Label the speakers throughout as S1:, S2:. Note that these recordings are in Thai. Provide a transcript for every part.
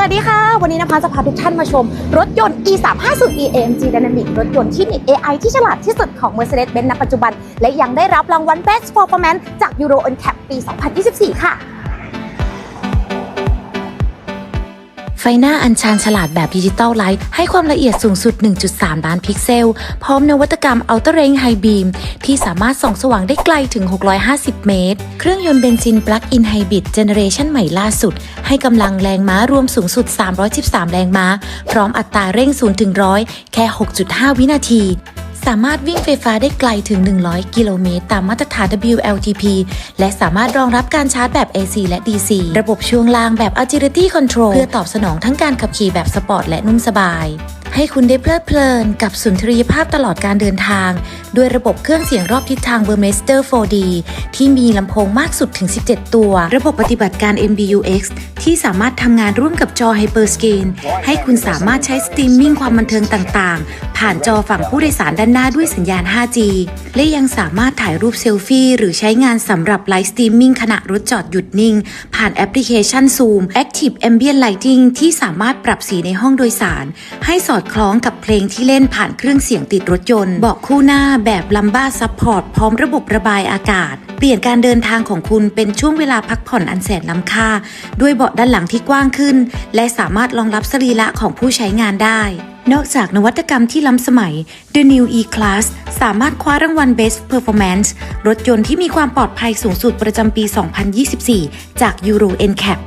S1: สวัสดีค่ะ วันนี้นะคะจะพาทุกท่านมาชม รถยนต์ e 3 5 0 e AMG Dynamic รถยนต์ที่มี AI ที่ฉลาดที่สุดของ Mercedes-Benz ณปัจจุบัน และยังได้รับรางวัล Best Performance จาก Euro NCAP ปี 2024 ค่ะ
S2: หน้าอัญชันฉลาดแบบดิจิตอลไลท์ให้ความละเอียดสูงสุด 1.3 ล้านพิกเซล พร้อมนวัตกรรม Ultra Range High Beam ที่สามารถส่องสว่างได้ไกลถึง 650 เมตร เครื่องยนต์เบนซินปลั๊กอินไฮบริดเจเนเรชันใหม่ล่าสุด ให้กำลังแรงม้ารวมสูงสุด 313 แรงม้า พร้อมอัตราเร่ง0ถึง100 แค่ 6.5 วินาที สามารถวิ่งไฟฟ้าได้ไกลถึง 100 กิโลเมตร ตามมาตรฐาน WLTP และสามารถรองรับการชาร์จแบบ AC และ DC ระบบช่วงล่างแบบ Agility Control เพื่อตอบสนองทั้งการขับขี่แบบสปอร์ตและนุ่มสบาย ให้คุณได้เพลิดเพลินกับสุนทรียภาพตลอดการเดินทาง ด้วยระบบเครื่องเสียงรอบทิศทาง Burmester 4D ที่มีลำโพงมากสุดถึง 17 ตัว ระบบปฏิบัติการ MBUX ที่สามารถทำงานร่วมกับจอ Hyperscreen ให้คุณสามารถใช้สตรีมมิ่งความบันเทิงต่างๆ ผ่านจอฝั่งผู้โดยสารด้านหน้าด้วยสัญญาณ 5G และยังสามารถถ่ายรูปเซลฟี่หรือใช้งานสำหรับไลฟ์สตรีมมิ่งขณะรถจอดหยุดนิ่ง ผ่านแอปพลิเคชัน Zoom Active Ambient Lighting ที่สามารถปรับสีในห้องโดยสาร ให้สอดคล้องกับเพลงที่เล่นผ่านเครื่องเสียงติดรถยนต์เบาะคู่หน้าแบบลัมบ้าซัพพอร์ตพร้อมระบบระบายอากาศ เปลี่ยนการเดินทางของคุณเป็นช่วงเวลาพักผ่อนอันแสนล้ำค่า ด้วยเบาะด้านหลังที่กว้างขึ้น และสามารถรองรับสรีระของผู้ใช้งานได้ นอกจากนวัตกรรมที่ล้ำสมัย The New E-Class สามารถคว้ารางวัล Best Performance รถยนต์ที่มีความปลอดภัยสูงสุดประจำปี 2024 จาก Euro NCAP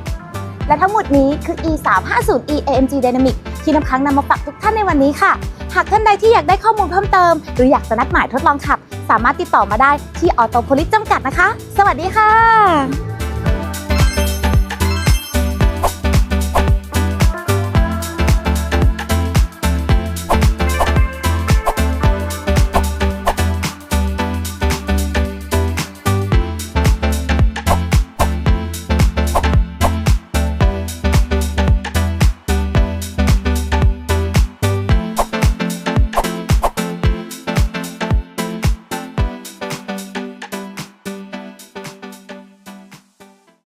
S1: และทั้งหมดนี้คือ e 3 5 0 e AMG Dynamic ที่น้ำค้างนำมาฝากทุกท่านในวันนี้ค่ะ หากท่านใดที่อยากได้ข้อมูลเพิ่มเติม หรืออยากจะนัดหมายทดลองขับ สามารถติดต่อมาได้ที่ออโตโพลิสจำกัดนะคะ สวัสดีค่ะ